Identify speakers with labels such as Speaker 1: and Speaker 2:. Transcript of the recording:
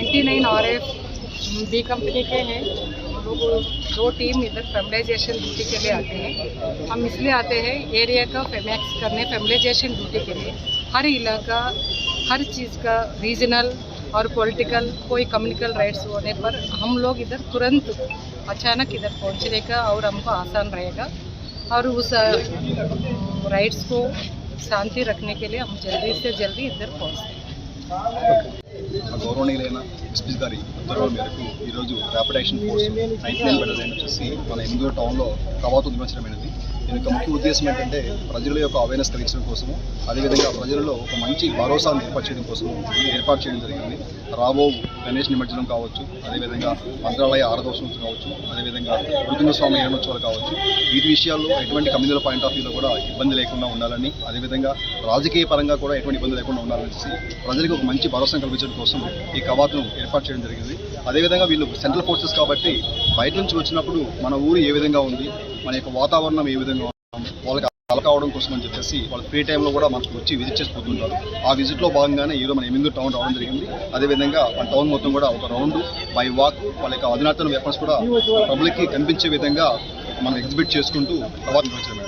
Speaker 1: 99 RF B company के हैं। लोग दो टीम इधर फेमिलाइजेशन ड्यूटी के लिए आते हैं। हम इसलिए आते हैं एरिया का फेमैक्स करने फेमिलाइजेशन ड्यूटी के लिए। हर इलाका, हर चीज़ का रीजनल और पॉलिटिकल कोई कम्युनिकल राइट्स होने पर हम लोग इधर तुरंत अचानक इधर पहुँचने का और हमको आसान रहेगा। और उस राइट्स को शांति रखने के लिए हम जल्दी से जल्दी इधर पहुँचते हैं।
Speaker 2: గౌరవనీయులైన ఎస్పీ గారి ఉత్తర్వుల మేరకు ఈరోజు rapid action force ninety nine battalion వచ్చేసి మన ఎనిమిదో టౌన్లో ప్రభావితం నిర్మించడమైనది దీని యొక్క ముఖ్య ఉద్దేశం ఏంటంటే ప్రజల యొక్క అవేర్నెస్ కలిగించడం కోసము అదేవిధంగా ప్రజలలో ఒక మంచి భరోసాను ఏర్పాటు చేయడం కోసం ఏర్పాటు చేయడం జరిగింది. రాబో గణేష్ నిమజ్జనం కావచ్చు అదేవిధంగా మంత్రాలయ ఆరదోషం కావచ్చు అదేవిధంగా రుద్ర స్వామి ఏమోత్సవాలు కావచ్చు. వీటి విషయాల్లో ఎటువంటి కమ్యూనల్ పాయింట్ ఆఫ్ వ్యూలో కూడా ఇబ్బంది లేకుండా ఉండాలని అదేవిధంగా రాజకీయ పరంగా కూడా ఎటువంటి ఇబ్బంది లేకుండా ఉండాలని ప్రజలకు ఒక మంచి భరోసా కల్పించడం కోసం ఈ కవాతును ఏర్పాటు చేయడం జరిగింది. అదేవిధంగా వీళ్ళు సెంట్రల్ ఫోర్సెస్ కాబట్టి బయట నుంచి వచ్చినప్పుడు మన ఊరు ఏ విధంగా ఉంది మన యొక్క వాతావరణం ఏ విధంగా వాళ్ళకి అలక అవడం కోసం అని చెప్పేసి వాళ్ళు ఫ్రీ టైంలో కూడా మనకు వచ్చి విజిట్ చేసిపోతుంటారు. ఆ విజిట్లో భాగంగానే ఈరోజు మన ఎనిమిది టౌన్ రావడం జరిగింది. అదేవిధంగా మన టౌన్ మొత్తం కూడా ఒక రౌండ్ బై వాక్ వాళ్ళ యొక్క అధునాతన వెపన్స్ కూడా పబ్లిక్కి కనిపించే విధంగా మనం ఎగ్జిబిట్ చేసుకుంటూ కవాతు నిర్వహించడం